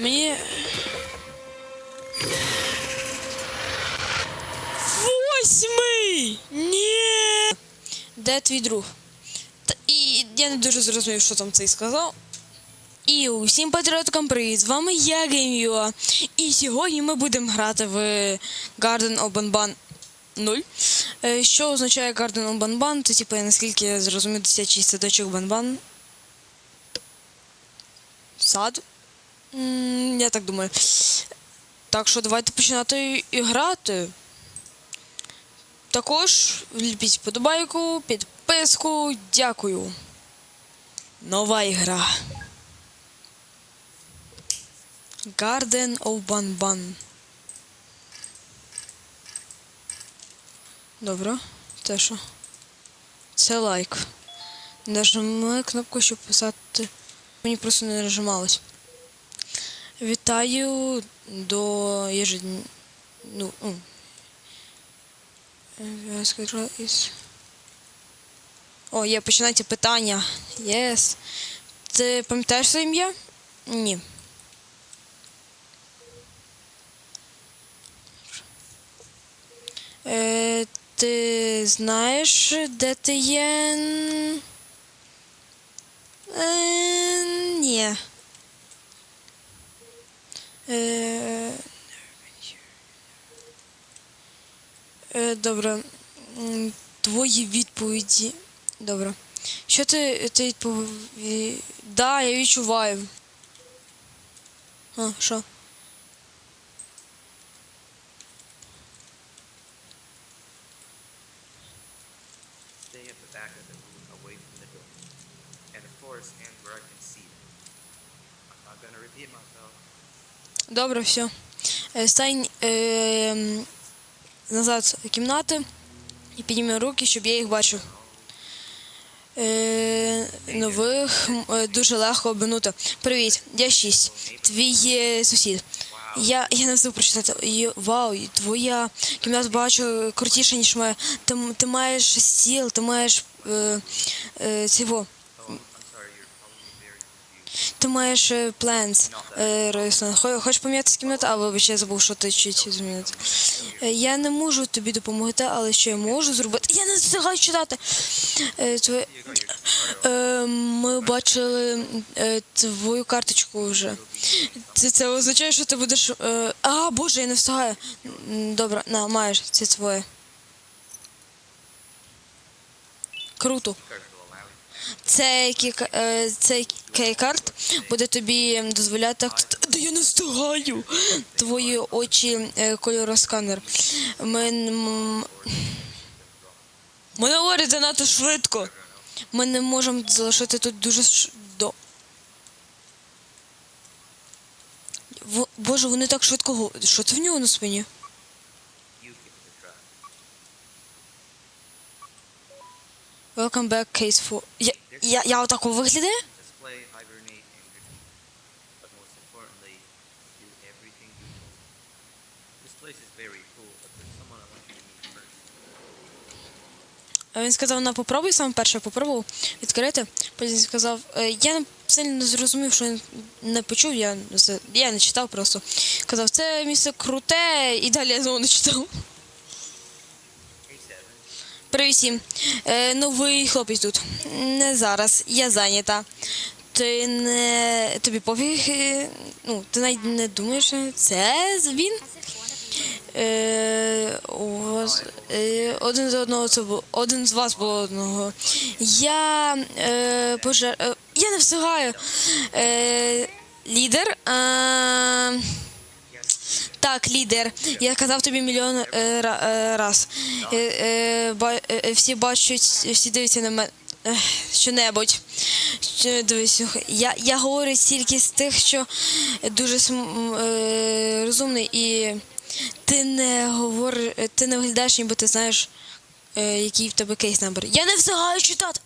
Мені. Восьмий! Ні! Де твій друг? Та, і я не дуже зрозумів, що там цей сказав. І усім патріоткам привіт! З вами я Геймюа. І сьогодні ми будемо грати в Garden of Banban 0. Е, Що означає Garden of Banban? Це типу, наскільки я зрозумів, дитячий садочок Банбан. Сад? Я так думаю. Так що давайте починати і грати. Також вліпіть вподобайку, підписку. Дякую. Нова ігра. Garden of Banban. Добре. Це що? Це лайк. Нажми кнопку, щоб писати. Мені просто не нажималось. Вітаю до ежедн... Ну. Е. О, є, починайте питання. Єс. Ти пам'ятаєш своє ім'я? Ні. Е, ти знаєш, де ти є? Е, ні. Е, е, добре. Твої відповіді. Добре. Що ти, ти відповів? Да, я відчуваю. А, що? Repeat myself. Добре, все. Стань е, назад кімнати і підніми руки, щоб я їх бачив. Е, нових е, дуже легко обминути. Привіт, я 6. Твій е, сусід. Я, я не встиг прочитати. Й- Вау, твоя кімната бачу крутіша, ніж моя. Ти, ти маєш стіл, ти маєш е, е, цього. Ти маєш е, планс. Е. Хо- Хочеш поміняти кімнату? А, вибач, я забув, що ти чуть змінити. Е, Я не можу тобі допомогти, але що я можу зробити? Я не встигаю читати. Е, твоє- Ми бачили твою карточку вже. Це, це означає, що ти будеш. А, боже, я не встигаю. Добре, на, маєш, це твоє. Круто. Cards will allow you. Цей кік- е, цей кейкарт буде тобі дозволяти. Та я не встигаю. Твої очі е, кольоросканер. Ми, м- Ми говорять занадто швидко. Ми не можемо залишити тут дуже до. Боже, вони так швидко. Що це в нього на спині? Welcome back, case 4. Я, я, я отако виглядаю? Він сказав, на попробуй сам перше попробував відкрити. Потім сказав, е, я сильно не зрозумів, що він не почув, я, я не читав просто. Казав, це місце круте, і далі я знову не читав. Привіт всім. Е, новий хлопець тут. Не зараз, я зайнята. Ти не. тобі пофіг. е, Ну, ти навіть не думаєш, це він? Е, у вас, е, один з одного це був. Один з вас було одного. Я е, пожар... е, я не встигаю. Е, лідер. Е, так, лідер. Я казав тобі мільйон е, е, раз. Е, е, ба, е, всі бачать, всі дивляться на мене. Ех, Що-небудь. Що, дивись, я, я говорю тільки з тих, що дуже е, розумний і ти не говориш, ти не виглядаєш, ніби ти знаєш, е, який в тебе кейс номер. Я не встигаю читати.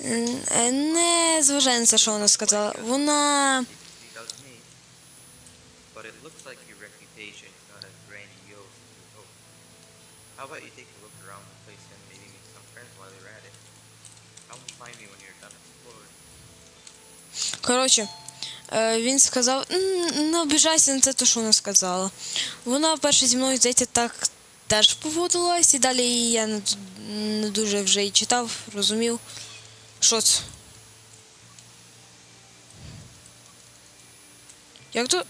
Е, Не зважай що вона сказала. Вона. She does me. But it looks like your reputation is not as grandiose as you hope. How about you take a look around the place and maybe make some friends while you're at it? Come find me when you're done exploring. Коротше, Е, він сказав, не обіжайся на це, то що вона сказала. Вона перше зі мною, здається, так теж поводилась, і далі я не, дуже вже і читав, розумів. Що це? Як то?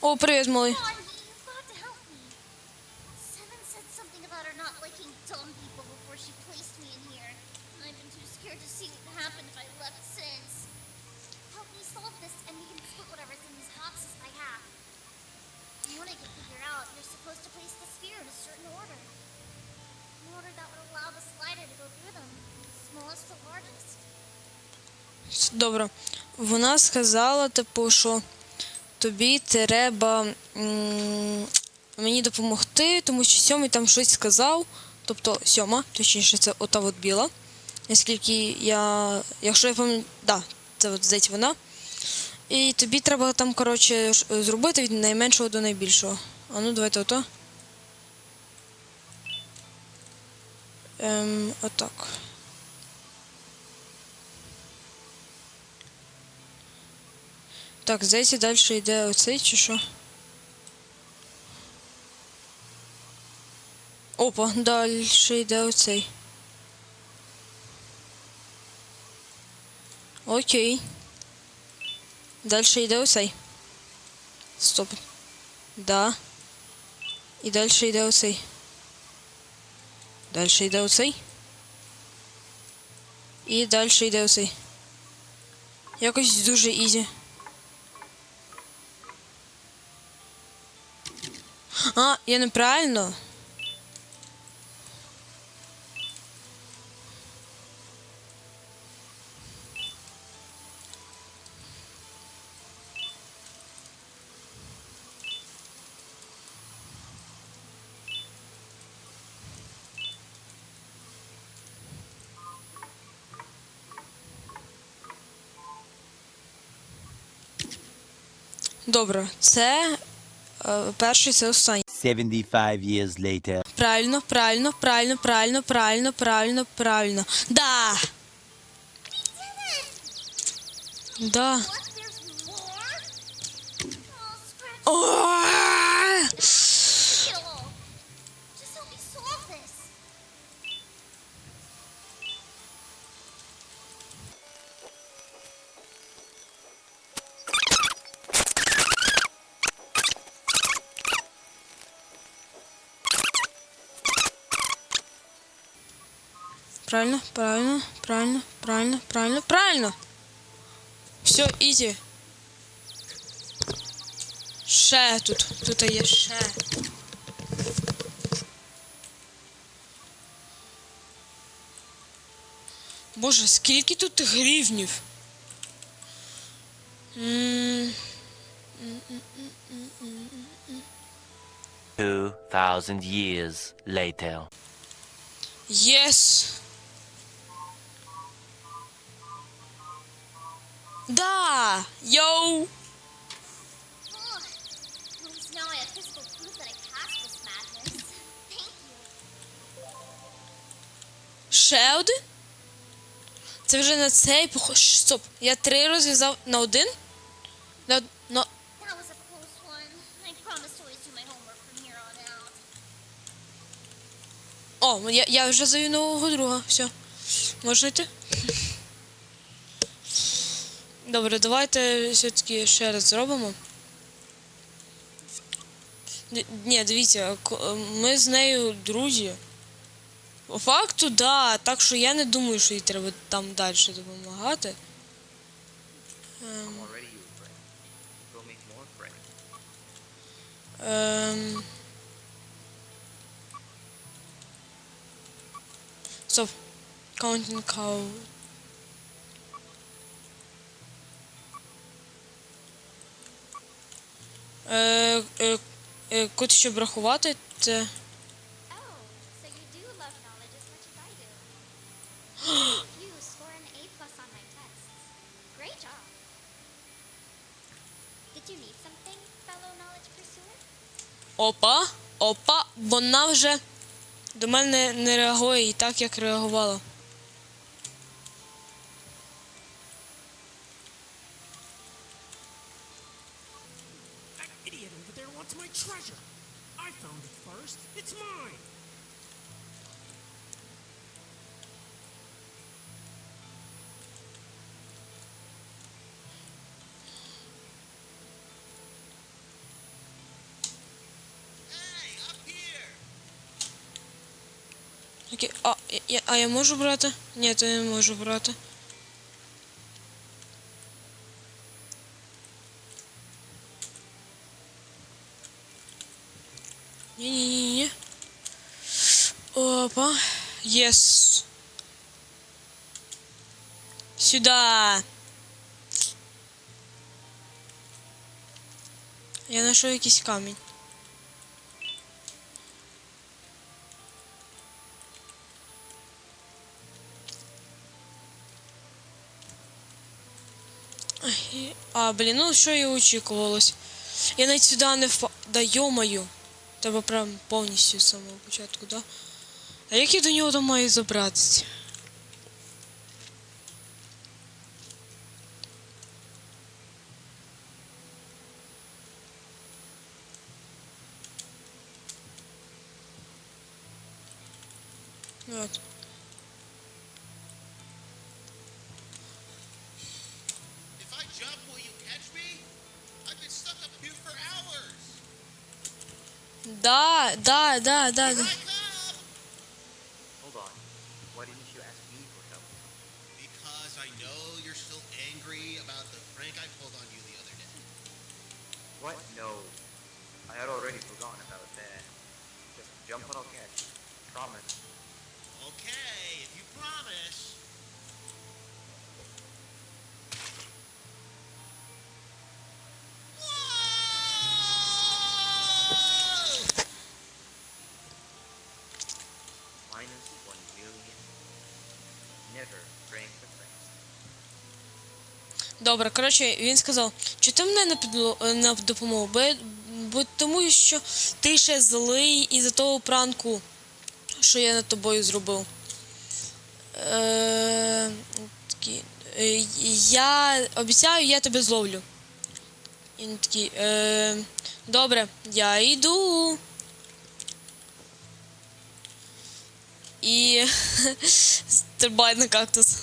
О, привіт, малий. I've been too scared to see what happened if I left this, and we can split whatever's in these boxes by half. What can figure out, you're supposed to place the sphere in a certain order. An order that would allow the slider to go through them, smallest to largest. Добре. Вона сказала, типу, що тобі треба м, мені допомогти, тому що сьомий там щось сказав. Тобто сьома, точніше, це ота от біла. Наскільки я. Якщо я пам'ятаю, да, це от здається вона. І тобі треба там, коротше, зробити від найменшого до найбільшого. А ну, давайте ото. Ем, отак. Так, здається, далі йде оцей чи що? Опа, далі йде оцей. Окей. Далі йде оцей. Стоп. Да. І далі йде оцей. Далі йде оцей. І далі йде оцей. Якось дуже ізі. А, я неправильно. Добре, це е, перший, це останній. 75 years later. Правильно, правильно, правильно, правильно, правильно, правильно, правильно. Да! Да. What? Правильно, правильно, правильно, правильно, правильно, правильно. Все, ізі. Ще тут. Тут є ще. Боже, скільки тут гривнів? М, 2000 years later. Єс. Thank you. Ще один? Це вже на цей похож. Стоп. Я три розв'язав на один? На, на... О, я, я вже завів нового друга. Все. Можна йти? Добре, давайте все-таки ще раз зробимо. Ні, дивіться, ми з нею друзі. По факту, да. Так що я не думаю, що їй треба там далі допомагати. Friends. Ем... Стоп. Counting cow. Е, е, е, код, щоб рахувати, це. Oh, so you do love knowledge as much as I do. you score an A plus on my tests. Great job. You need something, fellow knowledge pursuer? Опа! Опа! Вона вже до мене не реагує і так, як реагувала. Wants my treasure? I found it first. It's mine. Окей. А, я- я, а я можу брати? Ні, то я не можу брати. Єс. Сюда. Я знайшов якийсь камінь. Ай, А, блін, ну що і очікувалось. Я навіть сюди не впав. Да йомаю. Треба прям повністю з самого початку, да? А як я до нього там маю забратися? От. Да, да, да, да, да. What? No. I had already forgotten about that. Just jump and I'll catch. Promise. Okay, if you promise. Добре, коротше, він сказав, чи ти мене на, підло... на допомогу? Бо, тому що ти ще злий із-за того пранку, що я над тобою зробив. Е... Е, я обіцяю, я тебе зловлю. І він такий, е... добре, я йду. І стрибає на кактус.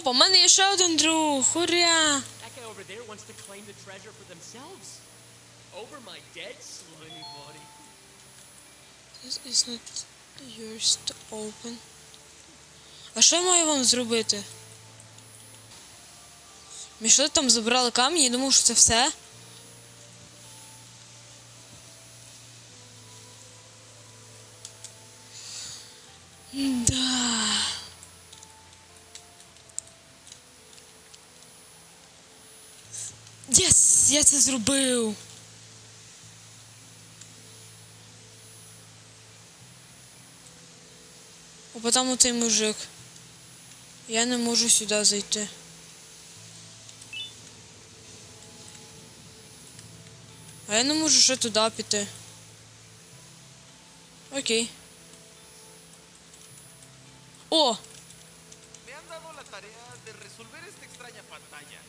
Опа, в мене є ще один друг. Body. This is not yours to open. А що я маю вам зробити? Ми що там забрали камінь, я думав, що це все. Да. Єс, я це зробив. А потім оцей мужик. Я не можу сюди зайти. А я не можу ще туди піти. Окей. О! Me han dado la tarea de resolver esta extraña pantalla.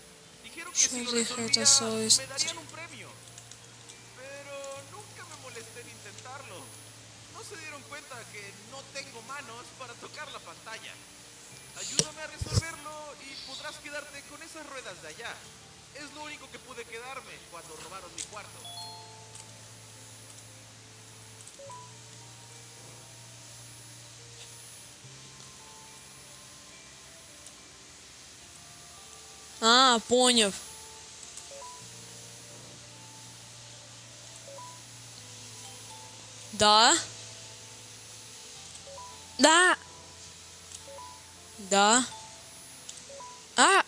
Dijeron que si lo resolvía, "Eso es- me darían un premio. Pero nunca me molesté en intentarlo. No se dieron cuenta que no tengo manos para tocar la pantalla. Ayúdame a resolverlo y podrás quedarte con esas ruedas de allá. Es lo único que pude quedarme cuando robaron mi cuarto. А, поняв. Да. Да. Да. А.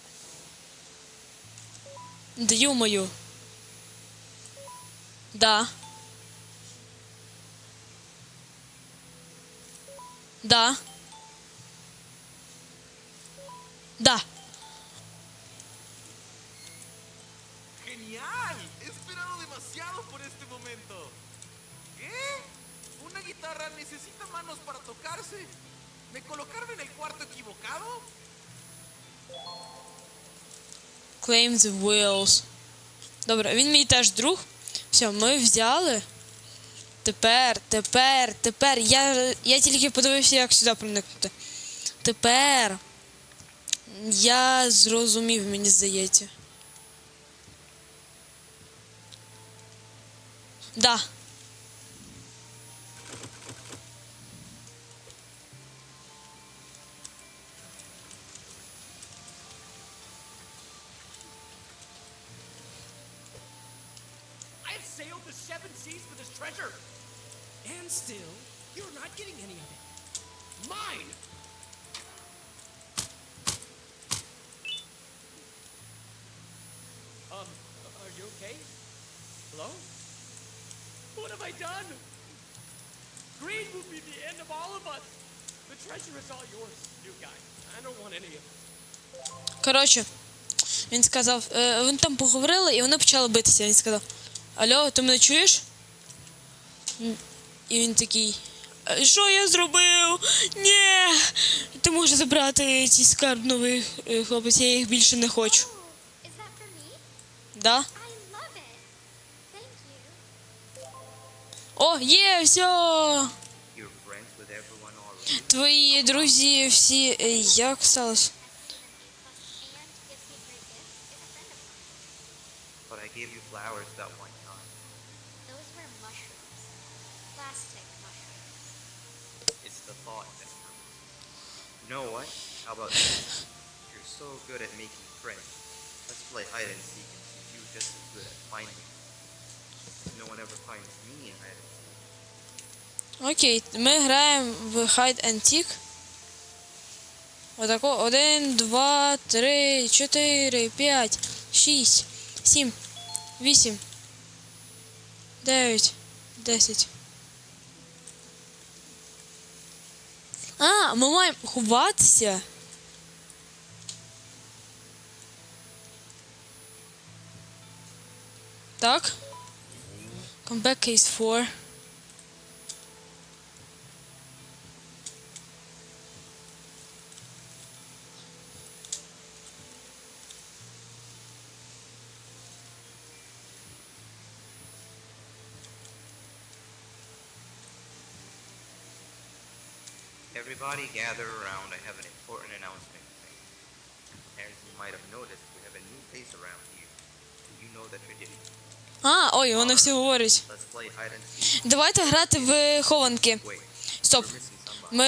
Да ё-моё. Да. Да. Да. Guitarra necesita manos para tocarse. ¿Me colocaron en el cuarto equivocado? Claim the wheels. Добре, він мій теж друг. Все, ми взяли. Тепер, тепер, тепер. Я, я тільки подивився, як сюди проникнути. Тепер. Я зрозумів, мені здається. Да. Still, you're not getting any of it. Mine! Um, are you okay? Hello? What have I done? Greed will be the end of all of us. The treasure is all yours, you guy. I don't want any of it. Коротше, він сказав, е, вони там поговорили і вони почали битися. Він сказав: Алло, ти мене чуєш? І він такий. «Е, Що я зробив? Ні! Ти можеш забрати ці скарб нових е, хлопець, я їх більше не хочу. Да? О, є, все! Твої друзі всі. е, Як сталося? But I gave you flowers that one know what? How about this? You're so good at making friends. Let's play hide and seek and see you just as good at finding. No one ever finds me in hide and seek. Окей, ми граємо в Hide and Seek. Отако. Один, два, три, чотири, п'ять, шість, сім, вісім, дев'ять, десять. А, ми маємо ховатися. Так. Come back case 4. Everybody gather around. I have an important announcement to make. As you might have noticed, we have a new face around here. You know the tradition? А, ой, вони всі говорять. Let's play hide and seek. Давайте грати в хованки. Wait, Стоп. we're missing somebody. Ми.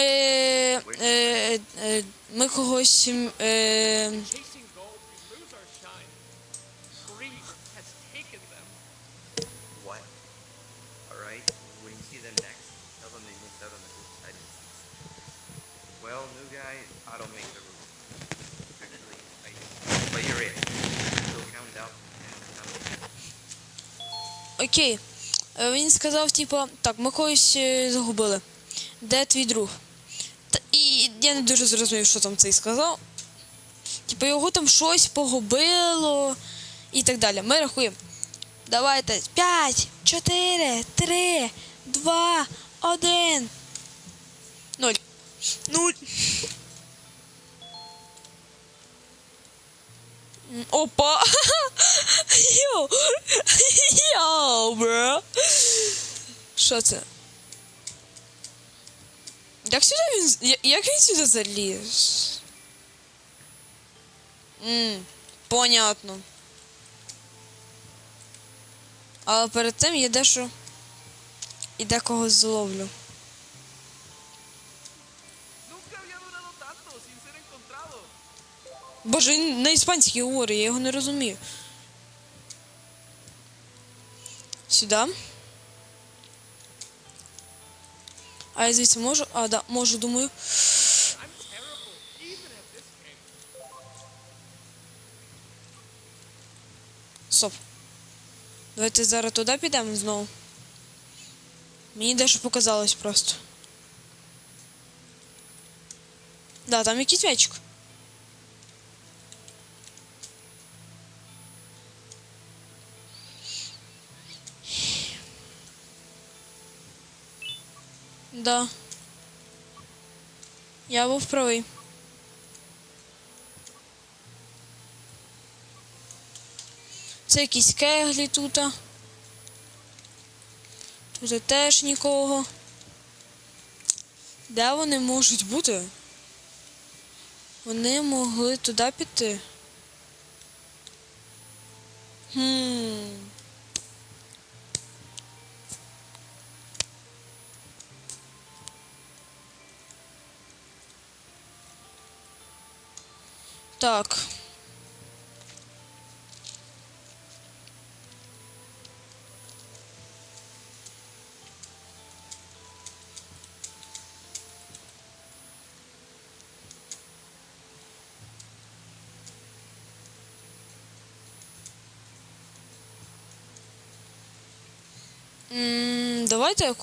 Е, е, ми когось. Е, Окей. Е, він сказав, типу, так, ми когось е, загубили. Де твій друг? Та, І я не дуже зрозумів, що там цей сказав. Типу, його там щось погубило і так далі. Ми рахуємо. Давайте. 5, 4, 3, 2, 1. 0. 0. Опа! Йоу! Йоу, бро! Що це? Як сюди він. Як він сюди заліз? Ммм, понятно. Але перед цим я дещо. І декого зловлю. Боже, він на іспанській говорить, я його не розумію. Сюди. А я звідси можу? А, да, можу, думаю. Стоп. Давайте зараз туди підемо знову. Мені дещо показалось просто. Да, там якийсь м'ячик. Да. Я був правий. Це якісь кеглі тут. Тут теж нікого. Де вони можуть бути? Вони могли туди піти. Хм. Так. Давайте.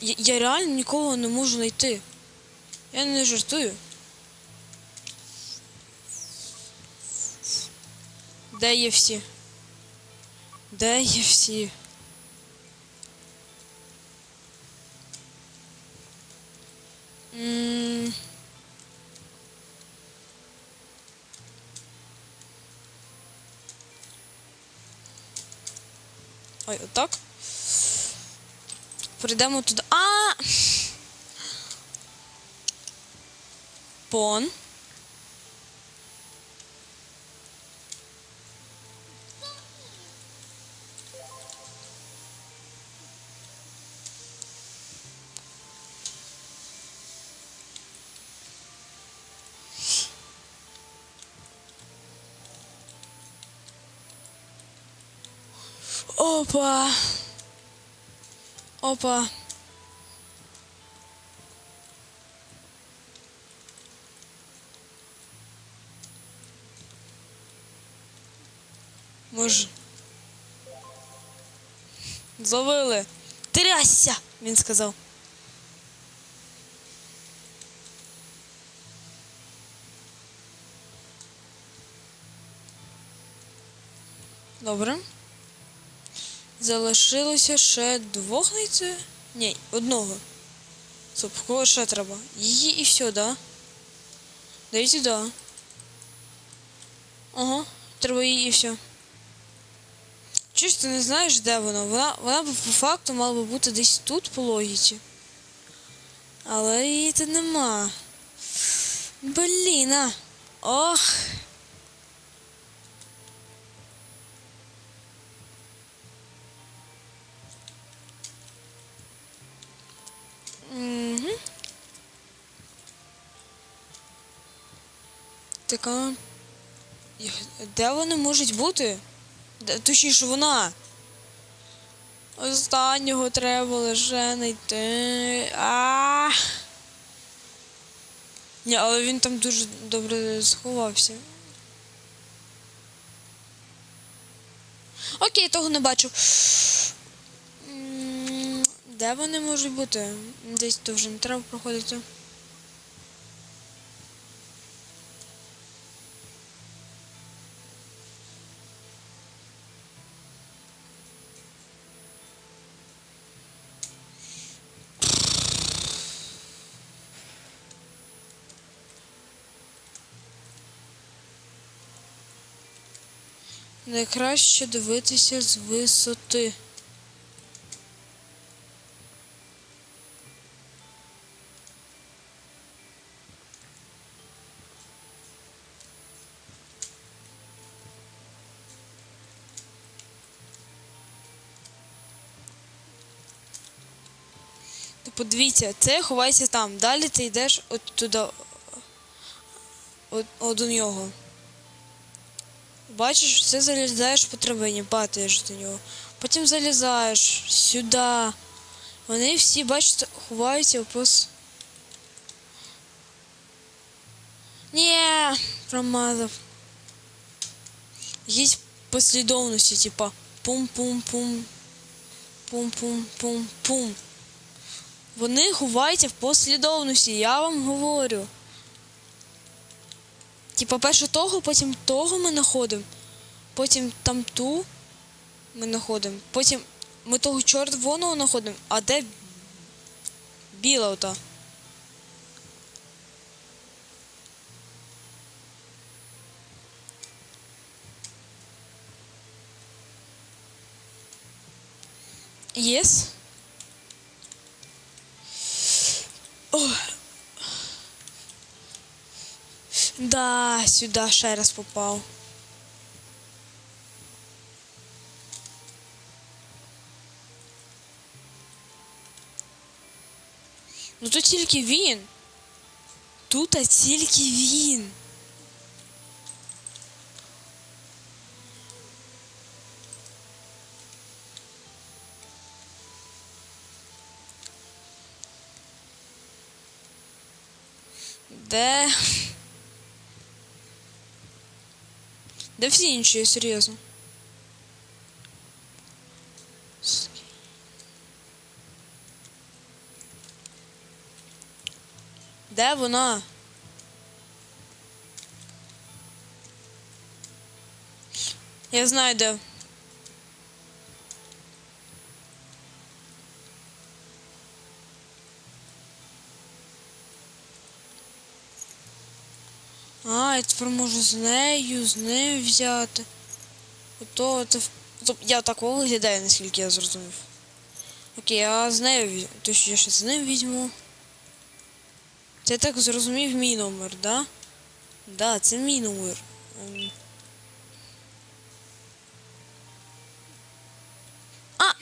Я, я реально нікого не можу знайти. Я не жартую. Де є всі? Де є всі? М. Ой, отак. Прийдемо туди. А! Пон. Опа. Опа. Може. Зловили. Трясся, він сказав. Добре. Залишилося ще двох знайти? Ні, одного. Стоп, кого ще треба? Її і все, да? Дай сюди. Ага, треба її і все. Чуєш, ти не знаєш, де вона? Вона, вона б по факту мала би бути десь тут по логіці. Але її тут нема. Блін, а. Ох. Де вони можуть бути? Де, точніше, вона. Останнього треба лише знайти. А. Ні, але він там дуже добре сховався. Окей, того не бачу. Де вони можуть бути? Десь то вже не треба проходити. Найкраще дивитися з висоти. Ти подивіться, це ховайся там. Далі ти йдеш от туди. От, от до нього. Бачиш, це залізаєш по драбині, падаєш до нього. Потім залізаєш сюди. Вони всі, бачите, ховаються пос. Ні, промазав. Є послідовності, типа пум-пум-пум. Пум-пум-пум-пум. Вони ховаються в послідовності, я вам говорю. Типа перше того, потім того ми знаходимо. Потім там ту ми знаходимо. Потім ми того червоного знаходимо. А де Біла ота. Єс. Ой. Да, сюди ще раз попав. Ну тут тільки він. Тут тільки він. Де? Де всі інші, серйозно? Де вона? Я знаю де. А, я тепер можу з нею, з нею взяти. Ото це. я такого виглядаю, наскільки я зрозумів. Окей, а з нею. То що я ще з ним візьму. Це так зрозумів мій номер, да? Да, це мій номер. Ем. А!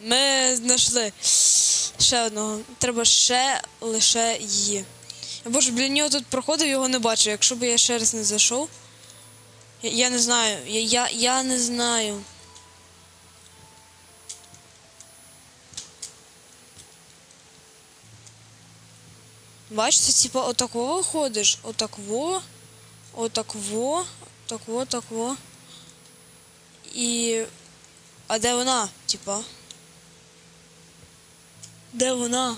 Ми знайшли ще одного. Треба ще лише її. Я боже, біля нього тут проходив, його не бачу. Якщо б я ще раз не зайшов. Я, я не знаю. Я, я, я не знаю. Бачите, типа отакого ходиш, отакво, отакво, такво, такво. І. А де вона? Типа? Де вона?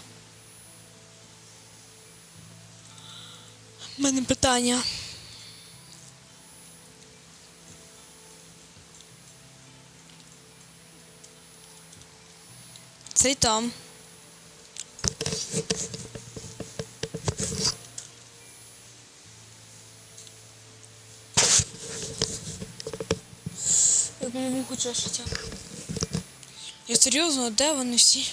У мене питання. Це там. Я серйозно, де вони всі?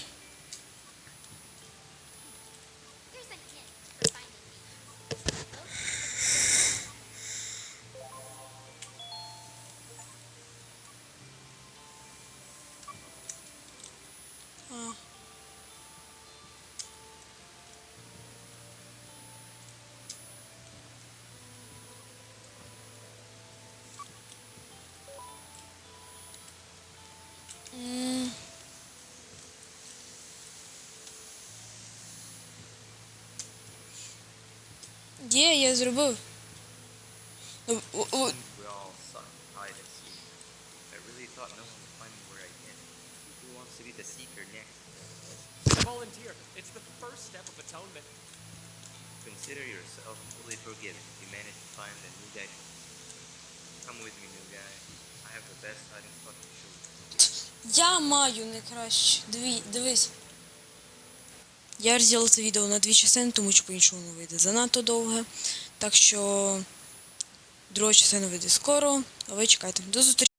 be the seeker next? Volunteer. It's the first step of atonement. Consider yourself fully forgiven if you manage to find the new guy. Come with me, new guy. I have the best hiding spot to show you. Я маю найкраще. Диві, дивись. Я розділила це відео на дві частини, тому що по-іншому не вийде занадто довге. Так що друга частина вийде скоро, а ви чекайте. До зустрічі.